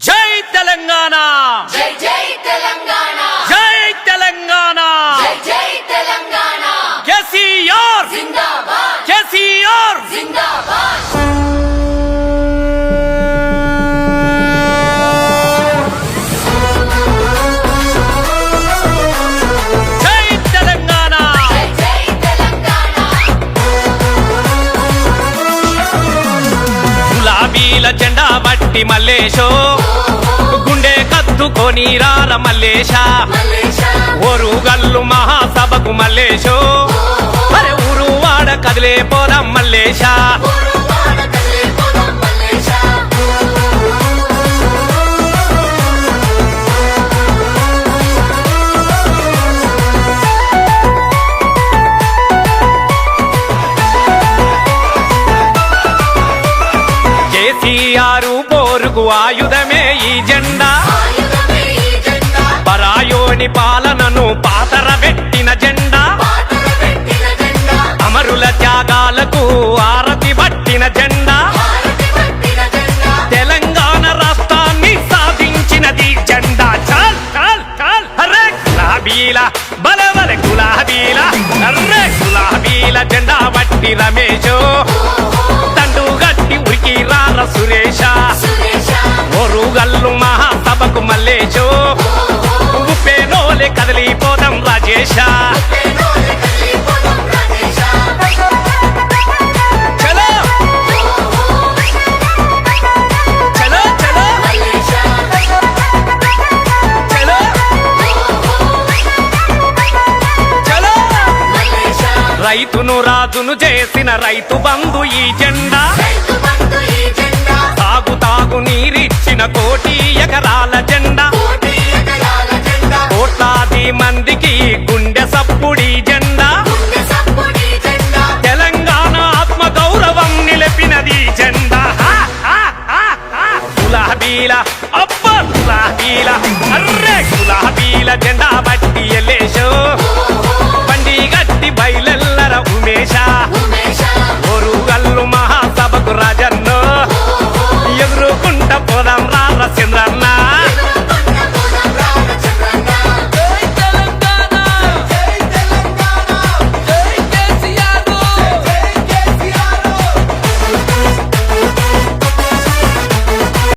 జై తెలంగాణ! జై జై తెలంగాణ! జై తెలంగాణ! జై జై తెలంగాణ! కేసీఆర్ జిందాబాద్! కేసీఆర్ జిందాబాద్! బట్టి మల్లేశో. గుండె కత్తుకొని రార మల్లేశా. మల్లేశ ఓరుగల్లు మహాసభకు మల్లేశో. అరే ఊరు వాడ కదిలే పోరా మల్లేశా. కేసీఆర్ పోరుకు ఆయుధమే ఈ జెండా. పరాయోని పాలనను పాతర పెట్టిన జెండా. అమరుల త్యాగాలకు ఆరతి పట్టిన జెండా. తెలంగాణ రాష్ట్రాన్ని సాధించినది జెండా. చాల్ చాల్ చాల్. హరే గులాబీల బలవల గులాబీల హరే గులాబీల జెండా పట్టి రమేశో. కదిలిపోదాం రాజేశ రైతును రాజును చేసిన రైతు బంధు ఈ జెండా. మందికి గుండె సప్పుడి జెండా. తెలంగాణ ఆత్మ గౌరవం నిలిపినది జెండా. గులాబీల అబ్బా గులాబీల. అర్రే గులాబీల జెండా బట్టి ఎల్లేశో. బండి గట్టి బయలెల్లర ఉమేష. ఒరుగల్లు మహాసభకు రాజన్నో. ఎగురుకుంట పోదాం రార చంద్రన్న